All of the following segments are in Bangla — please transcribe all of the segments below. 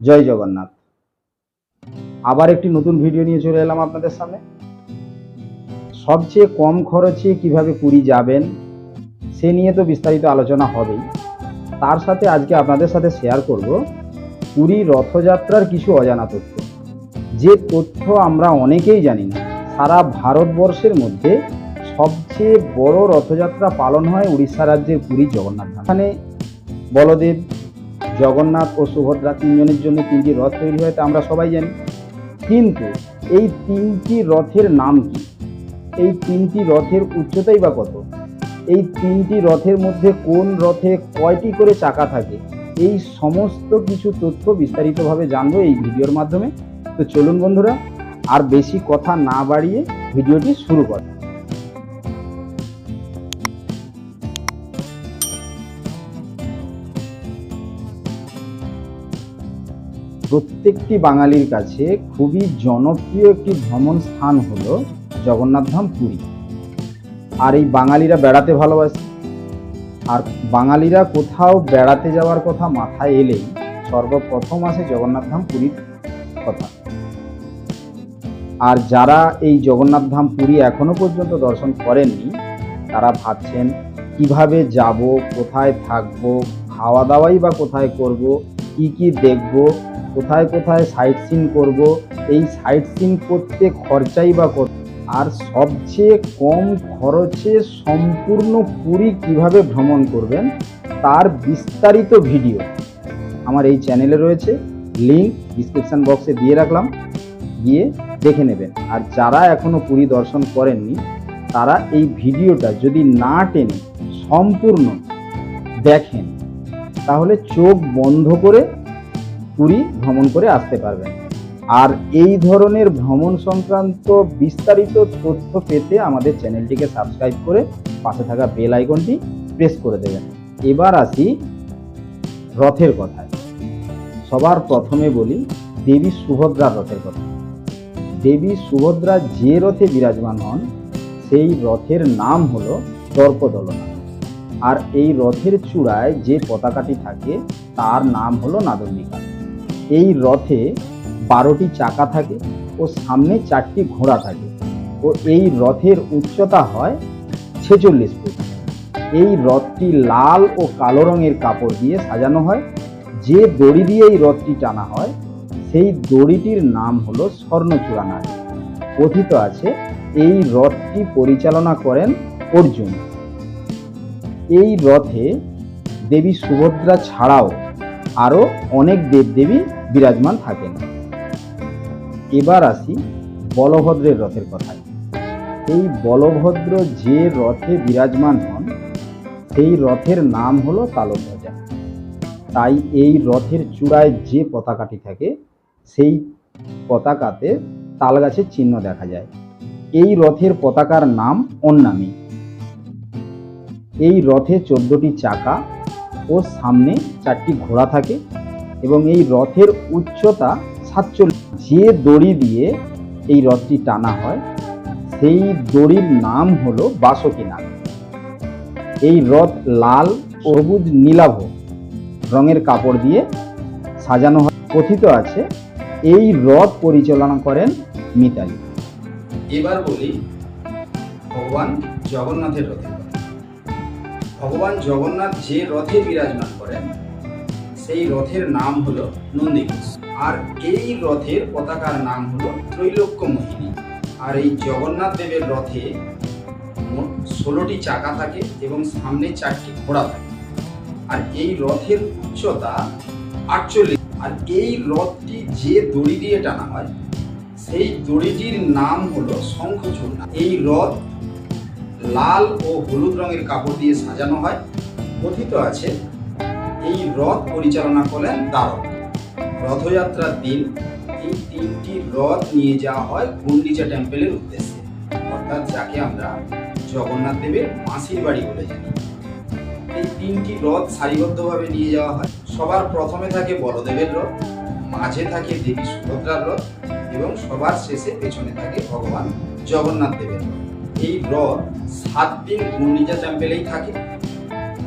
জয় জগন্নাথ। আবার একটি নতুন ভিডিও নিয়ে চলে এলাম আপনাদের সামনে। সবচেয়ে কম খরচে কীভাবে পুরী যাবেন, সে নিয়ে তো বিস্তারিত আলোচনা হবেই। তার সাথে আজকে আপনাদের সাথে শেয়ার করব পুরী রথযাত্রার কিছু অজানা তথ্য। যে তথ্য আমরা অনেকেই জানি না, সারা ভারতবর্ষের মধ্যে সবচেয়ে বড় রথযাত্রা পালন হয় উড়িষ্যা রাজ্যের পুরী জগন্নাথ এখানে বলদেব জগন্নাথ ও সুভদ্রা তিনজনের জন্য তিনটি রথ তৈরি হয়, তা আমরা সবাই জানি। কিন্তু এই তিনটি রথের নাম কি? এই তিনটি রথের উচ্চতাই বা কত? এই তিনটি রথের মধ্যে কোন রথে কয়টি করে চাকা থাকে? এই সমস্ত কিছু তথ্য বিস্তারিতভাবে জানব এই ভিডিওর মাধ্যমে। তো চলুন বন্ধুরা, আর বেশি কথা না বাড়িয়ে ভিডিওটি শুরু কর প্রত্যেকটি বাঙালির কাছে খুবই জনপ্রিয় একটি ভ্রমণ স্থান হলো জগন্নাথধাম পুরী। আর এই বাঙালিরা বেড়াতে ভালোবাসে। আর বাঙালিরা কোথাও বেড়াতে যাওয়ার কথা মাথায় এলেই সর্বপ্রথম আসে জগন্নাথধাম পুরীর কথা। আর যারা এই জগন্নাথধাম পুরী এখনও পর্যন্ত দর্শন করেননি, তারা ভাবছেন, কীভাবে যাব, কোথায় থাকব, খাওয়া দাওয়াই বা কোথায় করব, কি কি দেখব কোথায় কোথায় সাইট সিন করব, এই সাইট সিন করতে খরচাই বা কত? আর সবচেয়ে কম খরচে সম্পূর্ণ পুরী কীভাবে ভ্রমণ করবেন? তার বিস্তারিত ভিডিও আমার এই চ্যানেলে রয়েছে। লিংক ডিসক্রিপশন বক্সে দিয়ে রাখলাম। গিয়ে দেখে নেবেন। আর যারা এখনও পুরী দর্শন করেননি, তারা এই ভিডিওটা যদি না টেনে সম্পূর্ণ দেখেন, তাহলে চোখ বন্ধ করে পুরী ভ্রমণ করে আসতে পারবেন। আর এই ধরনের ভ্রমণ সংক্রান্ত বিস্তারিত তথ্য পেতে আমাদের চ্যানেলটিকে সাবস্ক্রাইব করে পাশে থাকা বেল আইকনটি প্রেস করে দেবেন। এবার আসি রথের কথায়। সবার প্রথমে বলি, দেবী সুভদ্রার রথের কথা। দেবী সুভদ্রা যে রথে বিরাজমান হন, সেই রথের নাম হলো দর্পদলনা আর এই রথের চূড়ায় যে পতাকাটি থাকে, তার নাম হলো নাদন্বিকা এই রথে বারোটি চাকা থাকে ও সামনে চারটি ঘোড়া থাকে ও এই রথের উচ্চতা হয় ছেচল্লিশ ফুট। এই রথটি লাল ও কালো রঙের কাপড় দিয়ে সাজানো হয়। যে দড়ি দিয়ে এই রথটি টানা হয়, সেই দড়িটির নাম হলো স্বর্ণচূড়া কথিত আছে, এই রথটি পরিচালনা করেন অর্জুন। এই রথে দেবী সুভদ্রা ছাড়াও আরও অনেক দেবদেবী বিরাজমান থাকেন এবার আসি বলভদ্রের রথের কথায়। এই বলভদ্র যে রথে বিরাজমান হন, সেই রথের নাম হলো তালধ্বজা। তাই এই রথের চূড়ায় যে পতাকাটি থাকে, সেই পতাকাতে তালগাছের চিহ্ন দেখা যায়। এই রথের পতাকার নাম অন্নামী। এই রথে চোদ্দটি চাকা ও সামনে চারটি ঘোড়া থাকে। এবং এই রথের উচ্চতা সাতচল্লিশ যে দড়ি দিয়ে এই রথটি টানা হয়, সেই দড়ির নাম হলো বাসকীনাথ। এই রথ লাল, সবুজ, নীলাভ রঙের কাপড় দিয়ে সাজানো হয়। কথিত আছে, এই রথ পরিচালনা করেন মিতালি। এবার বলি ভগবান জগন্নাথের রথের ভগবান জগন্নাথ যে রথে বিরাজমান করেন সেই রথের নাম হলো নন্দিঘোষ। আর এই রথের পতাকার নাম হলো ত্রৈলোক্য মোহিনী আর এই জগন্নাথ দেবের রথে মোট ষোলোটি চাকা থাকে এবং সামনে চারটি ঘোড়া থাকে। আর এই রথের উচ্চতা আটচল্লিশ। আর এই রথটি যে দড়ি দিয়ে টানা হয়, সেই দড়িটির নাম হলো শঙ্খচূড়া এই রথ লাল ও হলুদ রঙের কাপড় দিয়ে সাজানো হয়। কথিত আছে এই রথ পরিচালনা করেন দ্বারক। রথযাত্রার দিন এই তিনটি রথ নিয়ে যাওয়া হয় গুন্ডিচা টেম্পেলের উদ্দেশ্যে। অর্থাৎ যাকে আমরা জগন্নাথ দেবের মাসির বাড়ি বলে জানি। এই তিনটি রথ সারিবদ্ধভাবে নিয়ে যাওয়া হয়। সবার প্রথমে থাকে বলদেবের রথ, মাঝে থাকে দেবী সুভদ্রার রথ এবং সবার শেষে পেছনে থাকে ভগবান জগন্নাথ দেবের রথ। এই রথ সাত দিন গুন্ডিচা টেম্পেলেই থাকে।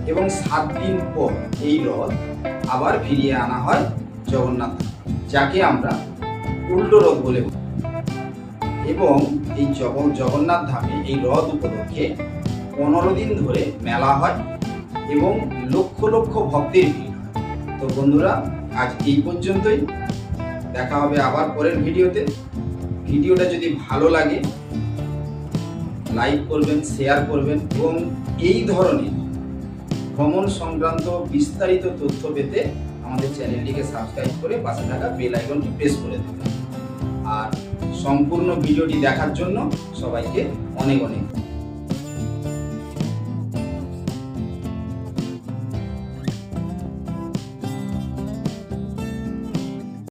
এবং সাত দিন পর এই রথ আবার ফিরিয়ে আনা হয় জগন্নাথ। যাকে আমরা উল্টো রথ বলে এবং এই জগ- জগন্নাথ ধামে এই রথ উপলক্ষে পনেরো দিন ধরে মেলা হয় এবং লক্ষ লক্ষ ভক্তের ভিড় তো বন্ধুরা, আজ এই পর্যন্তই। দেখা হবে আবার পরের ভিডিওতে। ভিডিওটা যদি ভালো লাগে, লাইক করবেন, শেয়ার করবেন এবং এই ধরনের ভ্রমণ সংক্রান্ত বিস্তারিত তথ্য পেতে আমাদের চ্যানেলটিকে সাবস্ক্রাইব করে পাশে থাকা বেল আইকনটি প্রেস করে দেবেন। আর সম্পূর্ণ ভিডিওটি দেখার জন্য সবাইকে অনেক অনেক